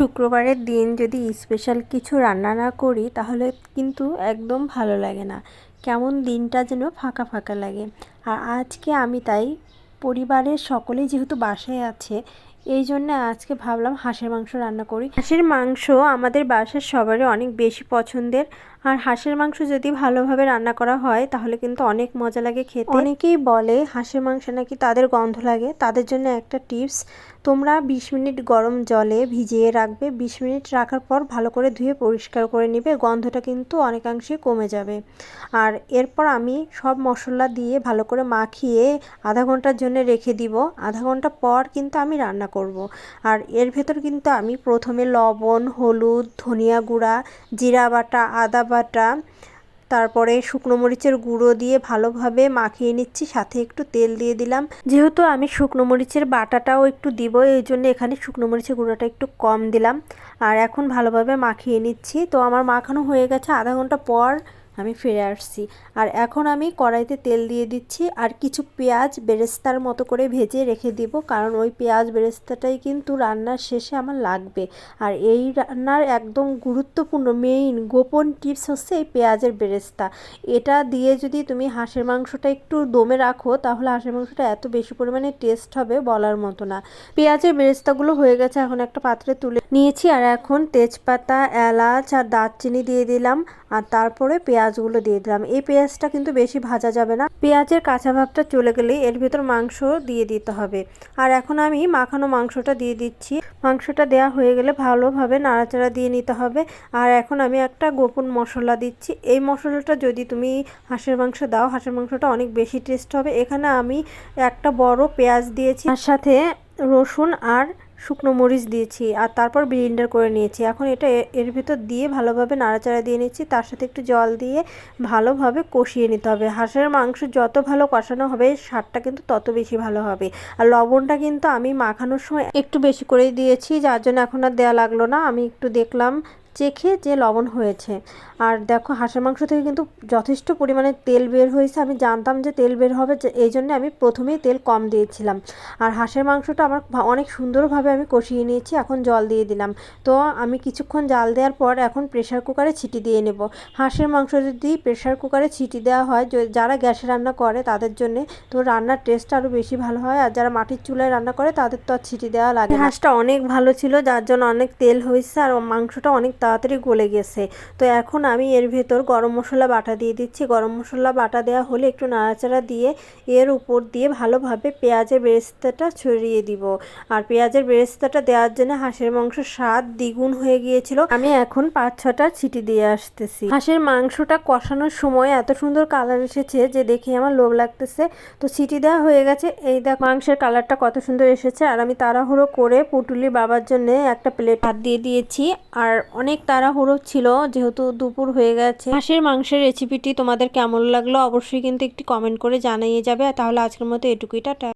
শুক্রবারের দিন যদি স্পেশাল কিছু রান্না না করি, তাহলে কিন্তু একদম ভালো লাগে না। কেমন দিনটা যেন ফাঁকা ফাঁকা লাগে। আর আজকে আমি তাই পরিবারের সকলেই যেহেতু বাসায় আছে এই জন্য আজকে ভাবলাম হাঁসের মাংস রান্না করি। হাঁসের মাংস আমাদের বাসার সবারই অনেক বেশি পছন্দের। আর হাঁসের মাংস যদি ভালোভাবে রান্না করা হয়, তাহলে কিন্তু অনেক মজা লাগে খেতে। অনেকেই বলে হাঁসের মাংস নাকি তাদের গন্ধ লাগে। তাদের জন্য একটা টিপস, তোমরা বিশ মিনিট গরম জলে ভিজিয়ে রাখবে। বিশ মিনিট রাখার পর ভালো করে ধুয়ে পরিষ্কার করে নিবে। গন্ধটা কিন্তু অনেকাংশে কমে যাবে। আর এরপর আমি সব মশলা দিয়ে ভালো করে মাখিয়ে আধা ঘণ্টার জন্য রেখে দিব। আধা ঘণ্টা পর কিন্তু আমি রান্না করব। আর এর ভেতর কিন্তু আমি প্রথমে লবণ, হলুদ, ধনিয়া গুঁড়া, জিরা বাটা, আদা বাটা, তারপরে শুকনো মরিচের গুঁড়ো দিয়ে ভালোভাবে মাখিয়ে নিচ্ছি, সাথে একটু তেল দিয়ে দিলাম। যেহেতু আমি শুকনো মরিচের বাটাটাও একটু দিব, এই জন্য এখানে শুকনো মরিচের গুঁড়োটা একটু কম দিলাম। আর এখন ভালোভাবে মাখিয়ে নিচ্ছি। তো আমার মাখানো হয়ে গেছে আধা ঘণ্টা পর। আমি ফিরে আসছি। আর এখন আমি কড়াইতে তেল দিয়ে দিচ্ছি আর কিছু পেঁয়াজ বেরেস্তার মতো করে ভেজে রেখে দিব, কারণ ওই পেঁয়াজ বেরেস্তাটাই কিন্তু রান্নার শেষে আমার লাগবে। আর এই রান্নার একদম গুরুত্বপূর্ণ মেইন গোপন টিপস হচ্ছে এই পেঁয়াজের বেরেস্তা। এটা দিয়ে যদি তুমি হাঁসের মাংসটা একটু দমে রাখো, তাহলে হাঁসের মাংসটা এত বেশি পরিমাণে টেস্ট হবে বলার মতো না। পেঁয়াজের বেরেস্তাগুলো হয়ে গেছে, এখন একটা পাত্রে তুলে নিয়েছি। আর এখন তেজপাতা, এলাচ আর দারচিনি দিয়ে দিলাম। আর তারপরে পেঁয়াজগুলো দিয়ে দিলাম। এই পেঁয়াজটা কিন্তু বেশি ভাজা যাবে না। পেঁয়াজের কাঁচা ভাবটা চলে গেলে এর ভেতর মাংস দিয়ে দিতে হবে। আর এখন আমি মাখানো মাংসটা দিয়ে দিচ্ছি। মাংসটা দেওয়া হয়ে গেলে ভালোভাবে নাড়াচাড়া দিয়ে নিতে হবে। আর এখন আমি একটা গোপন মশলা দিচ্ছি। এই মশলাটা যদি তুমি হাঁসের মাংস দাও, হাঁসের মাংসটা অনেক বেশি টেস্ট হবে। এখানে আমি একটা বড় পেঁয়াজ দিয়েছি, তার সাথে রসুন আর শুকনো মরিচ দিয়েছি আর তারপর ব্লিন্ডার করে নিয়েছি। এখন এটা এর ভিতর দিয়ে ভালোভাবে নাড়াচাড়া দিয়ে নিচ্ছি। তার সাথে একটু জল দিয়ে ভালোভাবে কষিয়ে নিতে হবে। হাঁসের মাংস যত ভালো কষানো হবে, স্বাদটা কিন্তু তত বেশি ভালো হবে। আর লবণটা কিন্তু আমি মাখানোর সময় একটু বেশি করেই দিয়েছি, যার জন্য এখন আর দেওয়া লাগল না। আমি একটু দেখলাম চেখে যে লবণ হয়েছে। আর দেখো, হাঁসের মাংস থেকে কিন্তু যথেষ্ট পরিমাণে তেল বের হয়েছে। আমি জানতাম যে তেল বের হবে এই জন্য আমি প্রথমেই তেল কম দিয়েছিলাম। আর হাঁসের মাংসটা আমার অনেক সুন্দরভাবে আমি কষিয়ে নিয়েছি, এখন জল দিয়ে দিলাম। তো আমি কিছুক্ষণ জাল দেওয়ার পর এখন প্রেশার কুকারে ছিটি দিয়ে নেব। হাঁসের মাংস যদি প্রেশার কুকারে ছিটি দেওয়া হয় যারা গ্যাসে রান্না করে তাদের জন্য তো রান্নার টেস্ট আরও বেশি ভালো হয়। আর যারা মাটির চুলায় রান্না করে তাদের তো আর ছিটি দেওয়া লাগে হাঁসটা অনেক ভালো ছিল, যার জন্য অনেক তেল হয়েছে। আর মাংসটা অনেক তাড়াতাড়ি গলে গেছে। তো এখন আমি এর ভেতর গরম মশলা বাটা দিয়ে দিচ্ছি। গরম মশলা বাটা দেওয়া হলে একটু নাড়াচাড়া দিয়ে এর উপর দিয়ে ভালোভাবে পেঁয়াজের বেরেস্তাটা ছড়িয়ে দিব। আর পেঁয়াজের বেরেস্তাটা দেওয়ার জন্য হাঁসের মাংস স্বাদ দ্বিগুণ হয়ে গিয়েছিল। আমি এখন পাঁচ ছটা ছিটি দিয়ে আসতেছি। হাঁসের মাংসটা কষানোর সময় এত সুন্দর কালার এসেছে যে দেখে আমার লোভ লাগতেছে। তো ছিটি দেওয়া হয়ে গেছে। এই দেখ, মাংসের কালারটা কত সুন্দর এসেছে। আর আমি তাড়াহুড়ো করে পুটুলি বাবার জন্য একটা প্লেট হাত দিয়ে দিয়েছি। আর অনেক তাড়াহুড়ো ছিল, যেহেতু দুপুর হয়ে গেছে। হাঁসের, মাংসের রেসিপিটি তোমাদের কেমন লাগল অবশ্যই কিন্তু একটি কমেন্ট করে জানিয়ে যাবে। তাহলে আজকের মতো এটুকুই, টাটা।